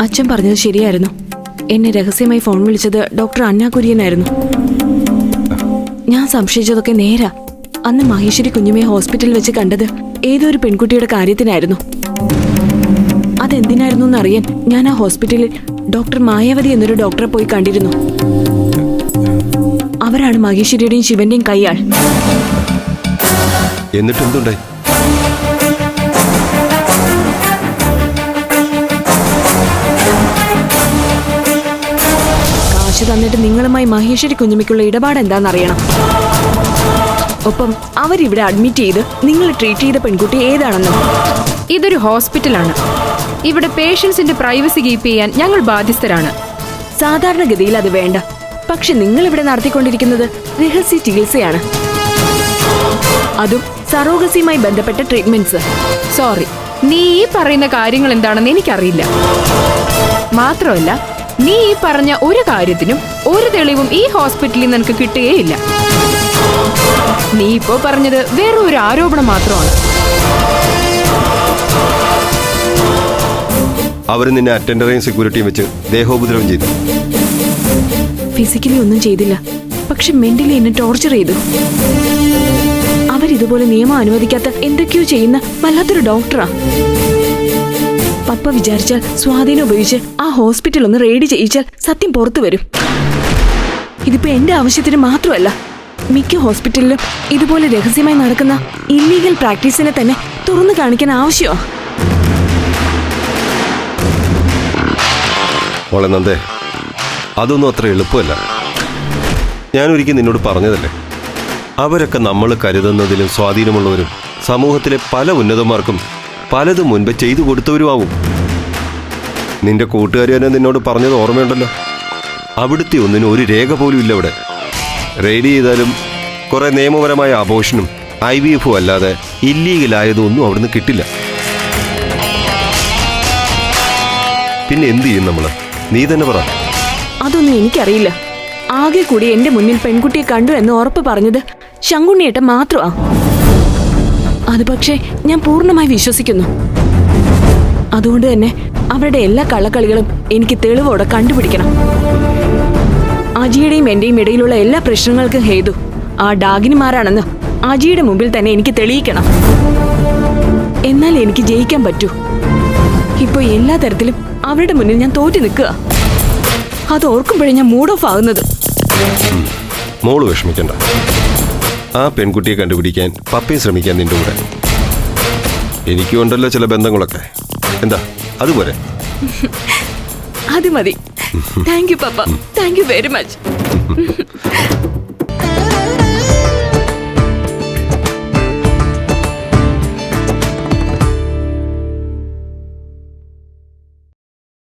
അച്ഛൻ പറഞ്ഞത് ശരിയായിരുന്നു. എന്നെ രഹസ്യമായി ഫോൺ വിളിച്ചത് ഡോക്ടർ അന്ന കുര്യനായിരുന്നു. ഞാൻ സംശയിച്ചതൊക്കെ നേരാ. അന്ന് മഹേശ്വരി കുഞ്ഞുമയെ ഹോസ്പിറ്റലിൽ വെച്ച് കണ്ടത് ഏതോ ഒരു പെൺകുട്ടിയുടെ കാര്യത്തിനായിരുന്നു. അതെന്തിനായിരുന്നു എന്നറിയാൻ ഞാൻ ആ ഹോസ്പിറ്റലിൽ ഡോക്ടർ മായാവതി എന്നൊരു ഡോക്ടറെ പോയി കണ്ടിരുന്നു. അവരാണ് മഹേശ്വരിയുടെയും ശിവന്റെയും കൈയാൾ. എന്നിട്ട് എന്തുണ്ടായി തന്നിട്ട് നിങ്ങളുമായി മഹേശ്വരി കുഞ്ഞുമിക്കുള്ള ഇടപാട് എന്താണെന്നറിയണം. ഒപ്പം അവരിവിടെ അഡ്മിറ്റ് ചെയ്ത് നിങ്ങൾ ട്രീറ്റ് ചെയ്ത പെൺകുട്ടി ഏതാണെന്നും. ഇതൊരു ഹോസ്പിറ്റലാണ്. ഇവിടെ പേഷ്യൻസിന്റെ പ്രൈവസി കീപ്പ് ചെയ്യാൻ ഞങ്ങൾ ബാധ്യസ്ഥരാണ്. സാധാരണഗതിയിൽ അത് വേണ്ട. പക്ഷെ നിങ്ങൾ ഇവിടെ നടത്തിക്കൊണ്ടിരിക്കുന്നത് രഹസ്യ ചികിത്സയാണ്. അതും സറോഗസിയുമായി ബന്ധപ്പെട്ട ട്രീറ്റ്മെന്റ്സ് സോറി നീ ഈ പറയുന്ന കാര്യങ്ങൾ എന്താണെന്ന് എനിക്കറിയില്ല. മാത്രമല്ല നീ ഈ പറഞ്ഞ ഒരു കാര്യത്തിനും ഒരു തെളിവും ഈ ഹോസ്പിറ്റലിൽ നിനക്ക് കിട്ടുകയില്ല. നീ ഇപ്പോ പറഞ്ഞത് വേറെ ഒരു ആരോപണം മാത്രമാണ്. അവർ നിന്നെ അറ്റൻഡറേയും സെക്യൂരിറ്റിയും വെച്ച് ദേഹോപദ്രവം ചെയ്തു. ഫിസിക്കലി ഒന്നും ചെയ്തില്ല. പക്ഷെ മെന്റലി എന്നെ ടോർച്ചർ ചെയ്തു. അവരിതുപോലെ നിയമം അനുവദിക്കാത്ത എന്തൊക്കെയോ ചെയ്യുന്ന വല്ലാത്തൊരു ഡോക്ടറാ പപ്പ വിചാരിച്ചാൽ സ്വാധീനം ഉപയോഗിച്ച് ആ ഹോസ്പിറ്റൽ ഒന്ന് റെയ്ഡ് ചെയ്യിച്ചാൽ സത്യം പുറത്തു വരും. ഇതിപ്പോ എന്റെ ആവശ്യത്തിന് മാത്രമല്ല മിക്ക ഹോസ്പിറ്റലിലും ഇതുപോലെ രഹസ്യമായി നടക്കുന്ന ഇല്ലീഗൽ പ്രാക്ടീസിനെ തന്നെ തുറന്നു കാണിക്കാൻ ആവശ്യമോ. വളനന്ദേ നന്ദേ അതൊന്നും അത്ര എളുപ്പമല്ല. ഞാൻ നിന്നോട് പറഞ്ഞതല്ലേ അവരൊക്കെ നമ്മൾ കരുതുന്നതിലും സ്വാധീനമുള്ളവരും സമൂഹത്തിലെ പല ഉന്നതന്മാർക്കും പലതും മുൻപ് ചെയ്തു കൊടുത്തവരുമാവും. നിന്റെ കൂട്ടുകാരി തന്നെ നിന്നോട് പറഞ്ഞത് ഓർമ്മയുണ്ടല്ലോ. അവിടുത്തെ ഒന്നിനും ഒരു രേഖ പോലും ഇല്ല അവിടെ. റെയ്ഡ് ചെയ്താലും കുറെ നിയമപരമായ ആഘോഷനും ഐ വി എഫും അല്ലാതെ ഇല്ലീഗലായതൊന്നും അവിടുന്ന് കിട്ടില്ല. പിന്നെ എന്ത് ചെയ്യും നമ്മൾ? നീ തന്നെ പറ. അതൊന്നും എനിക്കറിയില്ല. ആകെ കൂടി എന്റെ മുന്നിൽ പെൺകുട്ടിയെ കണ്ടു എന്ന് ഉറപ്പ് പറഞ്ഞത് ശങ്കുണ്ണിയേട്ട മാത്രമാ. അത് പക്ഷേ ഞാൻ പൂർണമായി വിശ്വസിക്കുന്നു. അതുകൊണ്ട് തന്നെ അവരുടെ എല്ലാ കള്ളക്കളികളും എനിക്ക് തെളിവോടെ കണ്ടുപിടിക്കണം. അജിയുടെയും എന്റെയും ഇടയിലുള്ള എല്ലാ പ്രശ്നങ്ങൾക്കും ഹേതു ആ ഡാഗിനിമാരാണെന്ന് അജിയുടെ മുമ്പിൽ തന്നെ എനിക്ക് തെളിയിക്കണം. എന്നാൽ എനിക്ക് ജയിക്കാൻ പറ്റൂ. ഇപ്പൊ എല്ലാ തരത്തിലും അവരുടെ മുന്നിൽ ഞാൻ തോറ്റു നിൽക്കുക. അത് ഓർക്കുമ്പോഴേ ഞാൻ മൂഡ് ഓഫ് ആകുന്നത്. മോൾ വിഷമിക്കണ്ട. ആ പെൺകുട്ടിയെ കണ്ടുപിടിക്കാൻ പപ്പയെ ശ്രമിക്കാൻ നിന്റെ കൂടെ. എനിക്കും ഉണ്ടല്ലോ ചില ബന്ധങ്ങളൊക്കെ. എന്താ? അതുപോലെ. അത് മതി. Thank you papa thank you very much